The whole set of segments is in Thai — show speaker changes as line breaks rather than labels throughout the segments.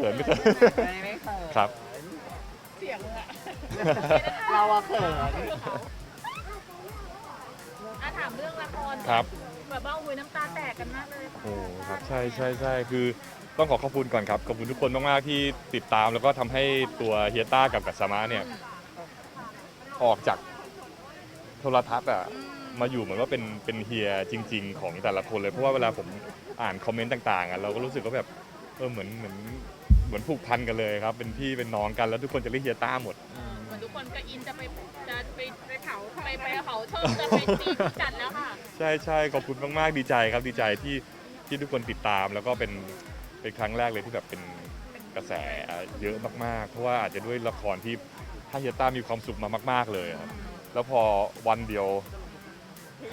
เหรอ
ฮะ
เขินเขินไม่เขิน
ไม่ไม่เขิน
ครับ
เสียงอะ
เราอะเขิน
อะถามเรื่องละคร
ครับ
แบบว่าอุ้ยน้ำตาแตกกันมากเลย
โอ้ครับใช่ใช่ใช่คือต้องขอขอบคุณก่อนครับขอบคุณทุกคนมากๆที่ติดตามแล้วก็ทำให้ตัวเฮียต้ากับกัสสมาเนี่ยออกจากโทรทัศน์อะมาอยู่เหมือนว่าเป็นเป็นเฮียจริง ๆ ของแต่ละคนเลยเพราะว่าเวลาผมอ่านคอมเมนต์ต่างๆอะเราก็รู้สึกว่าแบบเออเหมือนเหมือน เหมือนผูกพันกันเลยครับ เป็นพี่เป็นน้องกันแล้วทุกคนจะเรียกเฮียต้าหมด
เหมือนทุกคนก็อินจะไปจะไปไปเผาไปไปเผาเชิงจะไปตีพิกัดแล้วค่ะ
ใช่ใช่ขอบคุณมากๆดีใจครับดีใจที่ที่ทุกคนติดตาม แล้วก็เป็นเป็นครั้งแรกเลยที่แบบเป็นกระแสเยอะมากๆ เพราะว่าอาจจะด้วยละครที่ให้เฮียต้ามีความสุขมามาก ๆเลยครับแล้วพอวันเดียว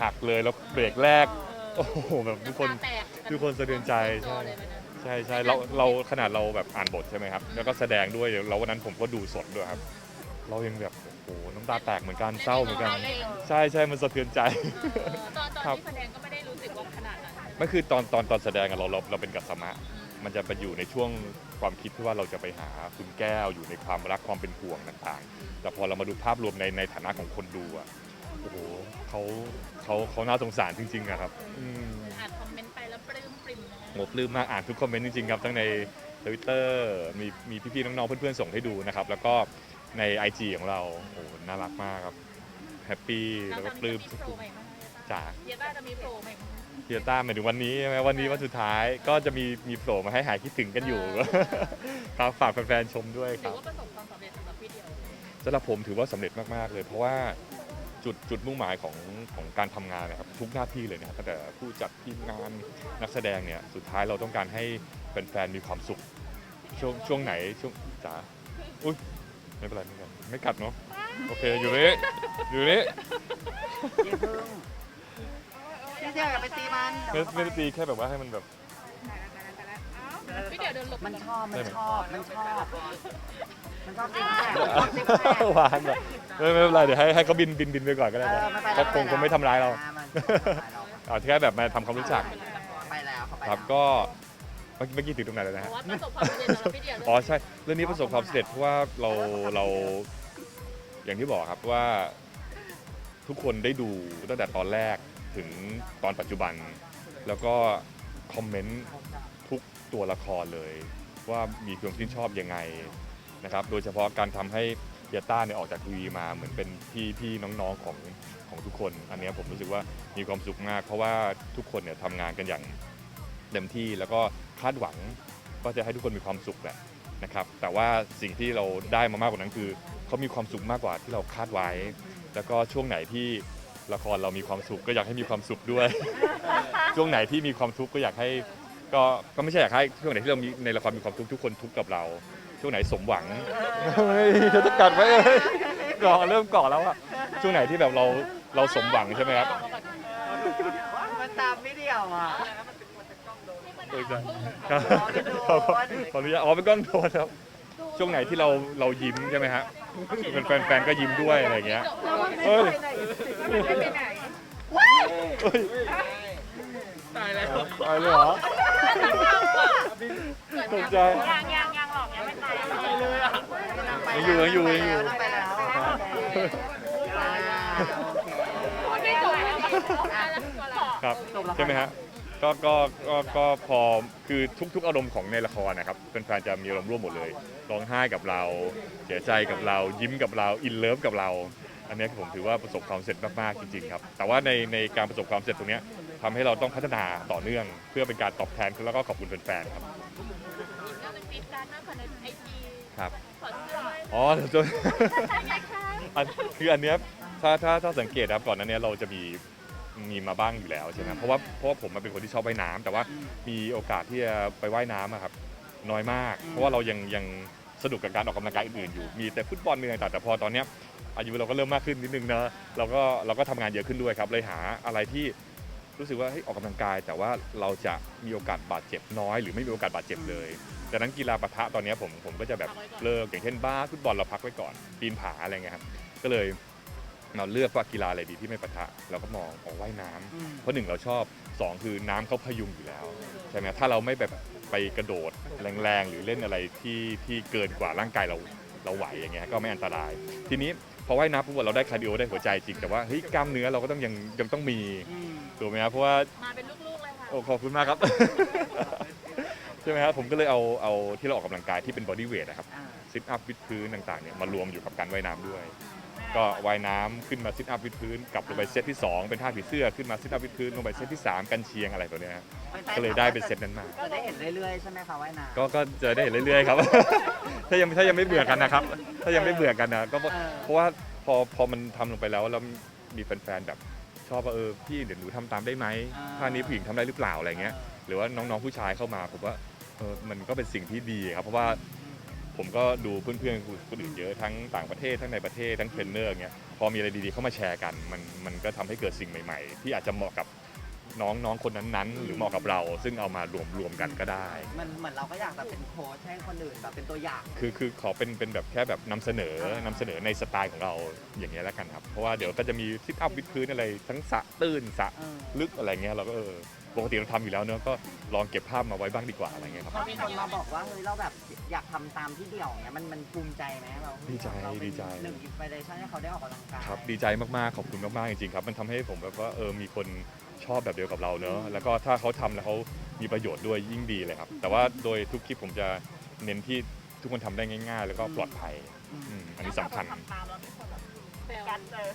หักเลยแล้วเบรกแรก โอ้โหแบบทุกคนำ
ตาแตก
ทุกคนสะเทือนใจ
จอ
ใช่
เลยวันนั้น
ใช่ใช่เราเราขนาดเราแบบอ่านบทใช่ไหมครับ แล้วก็แสดงด้วยแล้ววันนั้นผมก็ดูสดด้วยครับ เรายังแบบโอ้โหน้ำตาแตกเหมือนกันเศร้าเหมือนกัน
เล่น
ใช่ใช่มันสะเทือนใจ
เออตอนตอน
ครับ
ที่แสดงก็ไม่ได้รู้สึกว่าขนาดนั้น
ไม่คือตอนตอนตอนแสดงอะเราเราเราเป็นกัสสมะ มันจะไปอยู่ในช่วงความคิดที่ว่าเราจะไปหาคุณแก้วอยู่ในความรักความเป็นห่วงต่างๆ แต่พอเรามาดูภาพรวมในในฐานะของคนดูอะโอ้โหเขาเขาเขาน่าสงสารจริงๆอะครับอืม
อ่านคอมเมนต์ไปแล้วปลื้ม ปริ่มเลยนะ
โหปลื้มมากอ่านทุกคอมเมนต์จริงๆครับทั้งในทวิตเตอร์มีมีพี่ๆน้องๆเพื่อนๆส่งให้ดูนะครับแล้วก็ใน IG ของเราโอ้โหน่ารักมากครับแฮปปี้แล้วก็ปลื้ม
น้องๆจะมีโปรใหม่ไหม
จ๋า
เฮียต้าจะมีโปรใหม่ไหม
เฮียต้าหมายถึงวันนี้ใช่ไหมวันนี้วันสุดท้ายก็จะมีมีโผล่มาให้หายคิดถึงกันอยู่ครับฝากแฟนๆชมด้วยค
ถื
รั
อบว่าประสบความสำเร็จสำหรับพี่เดียว
สำหรับผมถือว่าสำเร็จมากๆเลยเพราะว่า จุดจุดมุ่งหมายของของการทำงานนะครับทุกหน้าที่เลยนะครับตั้งแต่ผู้จัดทีมงานนักแสดงเนี่ยสุดท้ายเราต้องการให้แฟนๆมีความสุข ช่วงช่วงไหนช่วงจ๋าอุ้ยไม่เป็นไรไม่เป็นไรไม่กัดเนาะโอเคอยู่นี่อยู่นี่
อย่าเพิ่งพี่เดียวอย่าไปตีมัน
ไม่ไม่ได้ตีแค่แบบว่าให้มันแบบ
พี่เดียวเดินหลบ
มันชอบมัน
ได้ไหม
ชอบมันชอบมันชอบตีแขกมันชอบตีแขก
หวานแบบ ไม่ไม่เป็นไรเดี๋ยวให้ให้เขาบินบินบินไปก่อนก็ได้
เอ
นะ
อมันไป
เขา
แล้ว
คงคงไม่ทำร้ายเรา
อ่มันไม่ทำร้ายเรา
เอาแค่แบบมาทำความรู้จัก
ไปแล้วเขาไป
ครับ
แล้ว
ก็เมื่อกี้เมื่อกี้ถึงตรงไหนแล้วนะ
เพ
ฮะ
ราะว่าประสบความสำเร็จสำหรับพี่เดียว
อ๋อใช่เรื่องนี้ประสบความสำเร็จเพราะว่าเราเราอย่างที่บอกครับว่าทุกคนได้ดูตั้งแต่ตอนแรกถึงตอนปัจจุบัน แล้วก็คอมเมนต์ทุกตัวละครเลย ว่ามีความชื่นชอบยังไงนะครับ โดยเฉพาะการทำให้ เยาต้าเนี่ยออกจากทีวีมาเหมือนเป็นพี่พี่น้องๆของของทุกคน อันเนี้ยผมรู้สึกว่ามีความสุขมาก เพราะว่าทุกคนเนี่ยทำงานกันอย่างเต็มที่แล้วก็คาดหวังก็จะให้ทุกคนมีความสุขแหละนะครับ แต่ว่าสิ่งที่เราได้มามากกว่านั้นคือเขามีความสุขมากกว่าที่เราคาดไว้ แล้วก็ช่วงไหนที่ละครเรามีความสุขก็อยากให้มีความสุขด้วย ช่วงไหนที่มีความทุกข์ก็อยากให้ก็ก็ไม่ใช่อยากให้ช่วงไหนที่เรามีในละครมีความทุกข์ทุกคนทุกข์กับเรา ช่วงไหนสมหวังเฮ้ยเธอจะกัดไว้เอ้ยก่อเริ่มก่อแล้วอะช่วงไหนที่แบบเราเราสมหวังใช่ไหมครับ
มันตามพี่เดียวอะ
เออใช่ครับขอขออนุญาตอ๋อเป็นกล้องโดนครับ ช่วงไหนที่เราเรายิ้มใช่ไหมฮะเป็นแฟนๆก็ยิ้มด้วยอะไรอย่างเงี้ยเฮ้ย
ไม่ไปไหน
เฮ้ย
ตายแล้ว
ตายเลยเหรอตกใจ
ยังยัง ยัง
อยู่ยังอยู่ยังอยู่
ไปแล้วอ่าโอเค
ไม่จบแล้วอะแล้วตัวเรา
ครับใช่ไหมฮะก็ก็ก็ก็พอคือทุก ๆ อารมณ์ของในละครนะครับแฟนๆจะมีอารมณ์ร่วมหมดเลยร้องไห้กับเราเสียใจกับเรา ยิ้มกับเราอินเลิฟกับเรา อันเนี้ยผมถือว่าประสบความสำเร็จมากๆจริงๆครับแต่ว่าในในการประสบความสำเร็จตรงเนี้ยทำให้เราต้องพัฒนาต่อเนื่อง เพื่อเป็นการตอบแทนแล้วก็ขอบคุณแฟนๆครับ
อีกเรื่องหนึงติดการมากกว่าในไอจี
ครับ
ถ อดเสื้อ
อ๋อเดี๋ยวจะ
ยังไงคะ
อันคืออันเนี้ยถ้าถ้าถ้าสังเกตนะครับก่อนหนั้นเนี้ยเราจะมีมีมาบ้างอยู่แล้วใช่ไหมเพราะว่าเพราะว่าผมเป็นคนที่ชอบว่ายน้ำแต่ว่ามีโอกาสที่จะไปว่ายน้ำอะครับน้อยมาก เพราะว่าเรายังยังสนุกกับการออกกำลังกายอื่นๆอยู่มีแต่ฟุตบอลมีอะไรต่างๆแต่พอตอนเนี้ยอายุเราก็เริ่มมากขึ้นนิดนึงนะเราก็เราก็ทำงานเยอะขึ้นด้วยครับเลยหาอะไรที่รู้สึกว่าเฮ้ยออกกำลังกาย แต่ว่าเราจะมีโอกาสบาดเจ็บน้อย หรือไม่มีโอกาสบาดเจ็บเลย ดังนั้นกีฬาปะทะตอนเนี้ยผมผมก็จะแบบเลิกอย่างเช่นบาสฟุตบอลเราพักไว้ก่อนปีนผาอะไรเงี้ยครับก็เลยเราเลือกว่ากีฬาอะไรดีที่ไม่ปะทะเราก็มองออกว่ายน้ำเพราะหนึ่งเราชอบสองคือน้ำเขาพยุงอยู่แล้วใช่ไหมถ้าเราไม่แบบไปกระโดดแรงๆ หรือเล่นอะไรที่ที่เกินกว่าร่างกายเราเราไหวอย่างเงี้ยก็ไม่อันตราย ทีนี้พอว่ายน้ำปุ๊บเราได้คาร์ดิโอได้หัวใจจริงแต่ว่าเฮ้ยกล้ามเนื้อเราก็ต้องยังยังต้องมี
อืม
ถูกไหมครับเพราะว่า
มาเป็นลูกๆเลยค่ะ
โอ้ขอบคุณมากครับใช่ไหมครับผมก็เลยเอาเอาที่เราออกกำลังกายที่เป็นบอดี้เวทนะครับ
อ่า
ซิทอัพวิดพื้นต่างๆเนี่ยมารวมอยู่กับการว่ายน้ำด้วย ก็ว่ายน้ำขึ้นมาซิทอัพวิดพื้นกลับลงไปเซตที่ 2 เป็นท่าผีเสื้อขึ้นมาซิทอัพวิดพื้นลงไปเซตที่ 3 กันเชียงอะไรตัวเนี้ยฮะก็เลยได้เป็นเซตนั้นมา
จะได้เห็นเรื่อยๆใช่ไหมคะว่ายน้ำ
ก็ก็จะได้เห็นเรื่อยๆครับ ถ้ายังถ้ายังไม่เบื่อกันนะครับ ถ้ายังไม่เบื่อกันนะก็เพราะ
เออ
เพราะว่าพอพอมันทำลงไปแล้วแล้วมีแฟนๆแบบชอบว่าเออพี่เดี๋ยวหนูทำตามได้ไหมท่านี้ผู้หญิงทำได้หรือเปล่าอะไรเงี้ย หรือว่าน้องๆผู้ชายเข้ามาผมว่า เออมันก็เป็นสิ่งที่ดีครับ เพราะว่าผมก็ดูเพื่อนๆคนอื่นเยอะทั้งต่างประเทศทั้งในประเทศทั้งเทรนเนอร์เงี้ยพอมีอะไรดีๆเข้ามาแชร์กัน มันมันก็ทำให้เกิดสิ่งใหม่ๆ ที่อาจจะเหมาะกับน้องน้องคนนั้นๆ หรือเหมาะกับเรา ซึ่งเอามารวมรวมกันก็ได้
มันเหมือนเราก็อยากแบบเป็นโค้ชให้คนอื่นแบบเป็นตัวอย่าง
คือคือขอเป็นเป็นแบบแค่แบบนำเสนอ
อ่านำ
เสนอในสไตล์ของเราอย่างเงี้ยแล้วกันครับ เพราะว่าเดี๋ยวก็จะมีซิทอัพวิดพื้นอะไรทั้งสระตื้นสระ
เออ
ลึกอะไรเงี้ยเราก็เออ ปกติเราทำอยู่แล้วเนอะก็ลองเก็บภาพมาไว้บ้างดีกว่าอะไรเงี้ยครับ
พอมีคนมาบอกว่าเฮ้ยเราแบบอยากทำตามที่เดี่ยวเนี้ยมันมันภูมิใจไหมเรา
ดีใจ
เราเป็น
ดีใจ
หนึ่งอินสปิเรชันให้เขาได้ออกกำลังกาย
ครับดีใจมากๆขอบคุณมากๆจริงๆครับ มันทำให้ผมแบบว่าเออมีคนชอบแบบเดียวกับเราเนอะแล้วก็ถ้าเขาทำแล้วเขามีประโยชน์ด้วยยิ่งดีเลยครับ แต่ว่าโดยทุกคลิปผมจะเน้นที่ทุกคนทำได้ง่าย ๆ แล้วก็ปลอดภัย
อืม
อืมอันนี้สำคัญ
ทำตามแล้วมีคนแบบกันเจอ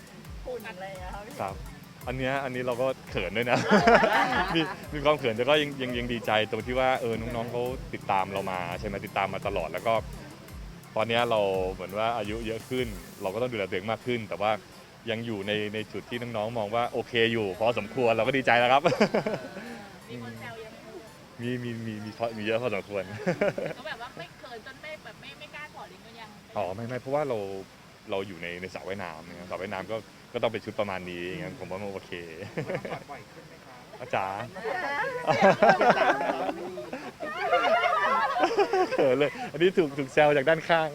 คุณอะไรอย่างเงี้ยค่ะพี่
ครับ อันเนี้ยอันนี้เราก็เขินด้วยนะ มีมีความเขินแต่ก็ยังยังยังดีใจตรงที่ว่าเออน้องๆเขาติดตามเรามาใช่ไหมติดตามมาตลอดแล้วก็ ตอนเนี้ยเราเหมือนว่าอายุเยอะขึ้น เราก็ต้องดูแลตัวเองมากขึ้น แต่ว่ายังอยู่ในในจุดที่น้องๆมองว่าโอเคอยู่ พอสมควรเราก็ดีใจแล้วครับ
มีคนแซวเยอะไหมคะ
มีมีมีมีพอมีเยอะพอสมควร
ก็แบบว่าไม่เขินจนไม่แบบไม่ไม่กล้าถอดลิ้นก็ยัง
อ๋อไม่ไม่เพราะว่าเราเราอยู่ในในสระว่ายน้ำนะครับสระว่ายน้ำก็ ก็ต้องเป็นชุดประมาณนี้งั้นผมว่ามันโอเคอาจารย์เขินเลย อันนี้ถูกถูกแซวจากด้านข้าง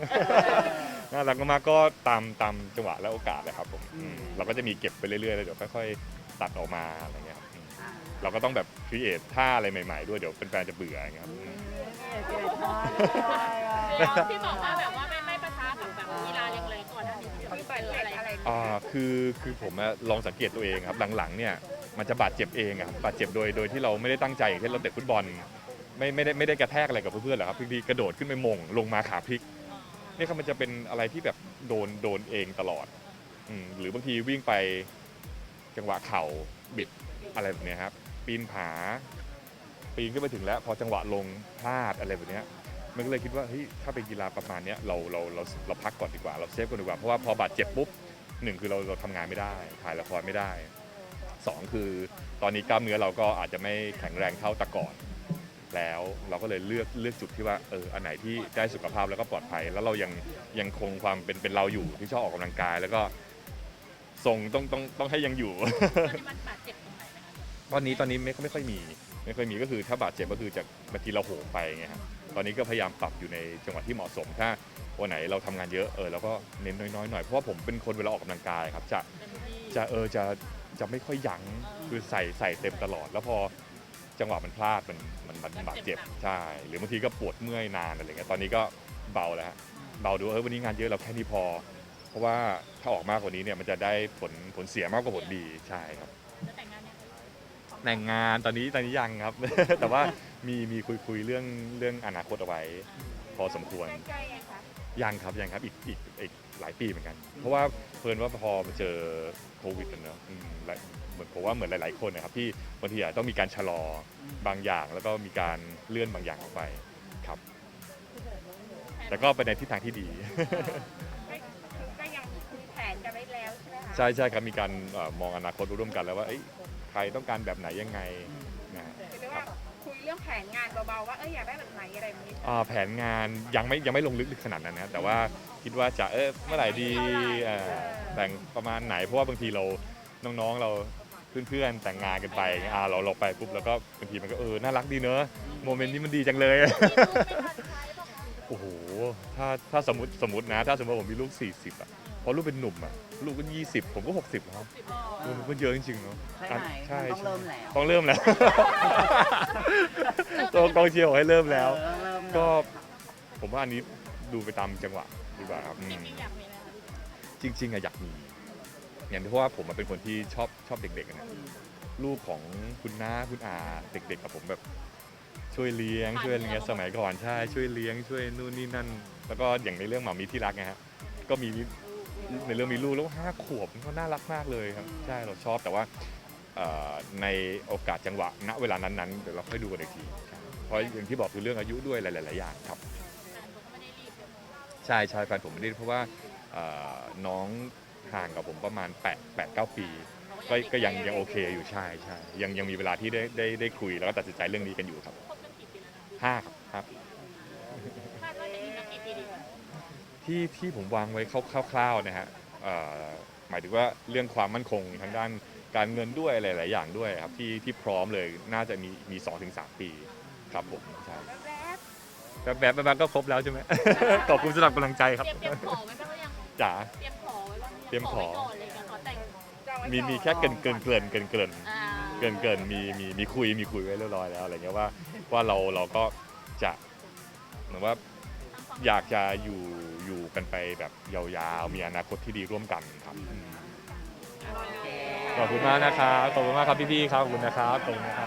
น่ารักมากๆก็ตามตามจังหวะและโอกาสเลยครับผมอืมเราก็จะมีเก็บไปเรื่อยๆแล้วเดี๋ยวค่อยๆตัดออกมาอะไรเงี้ยครับอืม
อ่า
เราก็ต้องแบบครีเอทท่าอะไรใหม่ๆด้วยเดี๋ยวแฟนๆจะเบื่ออย่างเงี้ยครับอืม
เดี๋ยวที่บอกว่าแบบ อ่า
คือคือผมอะลองสังเกตตัวเองครับหลังๆเนี่ยมันจะบาดเจ็บเองอะครับบาดเจ็บโดยโดยที่เราไม่ได้ตั้งใจอย่างเช่นเราเตะฟุตบอลไม่ไม่ได้ไม่ได้กระแทกอะไรกับเพื่อนๆหรอกครับบางทีกระโดดขึ้นไปมงลงมาขาพลิกนี่ครับมันจะเป็นอะไรที่แบบโดนโดนเองตลอดอืมหรือบางทีวิ่งไปจังหวะเข่าบิดอะไรแบบเนี้ยครับปีนผา ปีนขึ้นไปถึงแล้ว พอจังหวะลงพลาดอะไรแบบเนี้ยมันก็เลยคิดว่าเฮ้ยถ้าเป็นกีฬาประมาณเนี้ยเราเราเราเราพักก่อนดีกว่าเราเซฟก่อนดีกว่าเพราะว่าพอบาดเจ็บปุ๊บ หนึ่งคือเราเราทำงานไม่ได้ ถ่ายละครไม่ได้สองคือตอนนี้กล้ามเนื้อเราก็อาจจะไม่แข็งแรงเท่าแต่ก่อน แล้วเราก็เลยเลือกเลือกจุดที่ว่าเอออันไหนที่ได้สุขภาพแล้วก็ปลอดภัย แล้วเรายังยังคงความเป็นเป็นเราอยู่ที่ชอบออกกำลังกาย แล้วก็ทรงต้องต้องต้องให้ยังอยู่
ตอนนี้มันบาดเจ็บตรงไหนไหมคะ
ตอนนี้ตอนนี้ไม่ไม่ค่อยมีไม่ค่อยมีก็คือถ้าบาดเจ็บก็คือจากบางทีเราโหมไปไงครับตอนนี้ก็พยายามปรับอยู่ในจังหวะที่เหมาะสม ถ้า วันไหนเราทำงานเยอะเออเราก็เน้นน้อยๆหน่อยเพราะว่าผมเป็นคนเวลาออกกำลังกายครับจะ
เต็มที่
จะเออจะจะไม่ค่อยยั้งคือใส่ใส่เต็มตลอด แล้วพอจังหวะมันพลาดมันมันมันบาดเจ็บใช่หรือบางทีก็ปวดเมื่อยนานอะไรเงี้ยตอนนี้ก็เบาแล้วฮะเบาดูเออวันนี้งานเยอะเราแค่นี้พอ เพราะว่าถ้าออกมากกว่านี้เนี่ยมันจะได้ผลผลเสียมากกว่าผลดีใช่ครับ
จะแต่งงานเนี่ย
แต่งงานตอนนี้ตอนนี้ยังครับ แต่ว่ามีมีคุยคุยเรื่องเรื่องอนาคตเอาไว้ พอสมควร
ใกล้ๆไงคะ
ยังครับยังครับอีกอีกอีกหลายปีเหมือนกัน เพราะว่าเพิ่นว่าพอมาเจอโควิดกันเนอะอืมหลายเหมือนผมว่าเหมือนหลาย ๆ คนนะครับที่บางทีอาจต้องมีการชะลอบางอย่าง แล้วก็มีการเลื่อนบางอย่างออกไปครับ แต่ก็ไปในทิศทางที่ดี
ก็ยังคุยแผนกันไว้แล้วใช่ไหมคะ
ใช่ใช่ครับมีการเอ่อมองอนาคตร่วมกันแล้วว่าเอ้ยใครต้องการแบบไหนยังไง
รื่องแผนงานเบาๆว่าเอออยากได้แบบไหนอะไรแบบนี้
อ่าแผนงานยังไม่ยังไม่ลงลึกขนาดนั้นนะแต่ว่าคิดว่าจะเออเมื่อไหร่ดีเอ่อแต่งประมาณไหนเพราะว่าบางทีเราน้องๆเราเพื่อนๆแต่งงานกันไปอ่าเราเราไปปุ๊บแล้วก็บางทีมันก็เออน่ารักดีเนอะโมเมนต์นี้มันดีจังเลย
มีลูกไม่ทันใช้ป่ะคะ
โอ้โหถ้าถ้าสมมติสมมตินะ ถ้าสมมติผมมีลูก 40อะ โพอลูกเป็นหนุ่มอะลูกก็ยี่สิบผมก็หกสิบแล้ว
สิบอ๋อ
เออมันก็เยอะจริงๆเนาะ
ใช่ไหม
ใช่
มันต้อง
ใช่
เริ่มแล้ว
ต้องเริ่มแล้วตัวกองเชียร์บอกให้เริ่มแล้ว
เออเริ่มเลย
ก็ผมว่าอันนี้ดูไปตามจังหวะดีกว่าครับอื
จ
ม
ริงๆอยากมีไหมคะ
จริงๆอะอยากมีอย่างที่เพราะว่าผมอะเป็นคนที่ชอบชอบเด็กๆอะนะลูกของคุณน้าคุณอาเด็กๆกับผมแบบช่วยเลี้ยงช่วยอะไรเงี้ยสมัยก่อนใช่ช่วยเลี้ยงช่วยนู่นนี่นั่น แล้วก็อย่างในเรื่องหมามีที่รักไงฮะก็มี ในเรื่องมีลูกแล้วห้าขวบก็น่ารักมากเลยครับ ใช่เราชอบแต่ว่าในโอกาสจังหวะณเวลานั้นๆเดี๋ยวเราค่อยดูกันอีกทีเพราะอย่างที่บอกคือเรื่องอายุด้วยหลายๆอย่างครับใช่ใช่แฟนผมไม่ได้เพราะว่าน้องห่างกับผมประมาณ8 8 9 ปี ก็ก็ยังยังโอเคอยู่ใช่ใช่ยังยังมีเวลาที่ได้ได้ได้คุยแล้วก็ตัดสินใจเรื่องนี้กันอยู่ครับห้าครับห้าปี
คาดว่าจะอีกสักกี่ปีดีคะ
ที่ที่ผมวางไว้คร่าวๆนะฮะเอ่อหมายถึงว่าเรื่องความมั่นคงทางด้านการเงินด้วยหลาย ๆ อย่างด้วยครับที่ที่พร้อมเลยน่าจะมีมี2-3ถึง3ปีครับผมใช่
แรก
แบบแบบแบบก็ครบแล้วใช่ไหมขอบคุณสำหรับกำลังใจครับ
เตรียมเตรียมขอไว้บ้างหรือยัง
จ๋า
เตรียมขอไว้บ้างห
เตรียมขอ
ไว้ก่อนเลยค่ะขอแต่ง
มีมีแค่เกินเกินเกินเกินเกิน
อ่า
เกินเกินมีมีมีคุยมีคุยไว้เรียบร้อยแล้วอะไรเงี้ยว่าว่าเราเราก็จะเหมือนว่าอยากจะอยู่ อยู่กันไปแบบยาวๆ มีอนาคตที่ดีร่วมกันครับอืม
โอเค
ขอบคุณมากนะครับขอบคุณมากครับพี่ๆครับขอบคุณนะครับขอบคุณนะครับ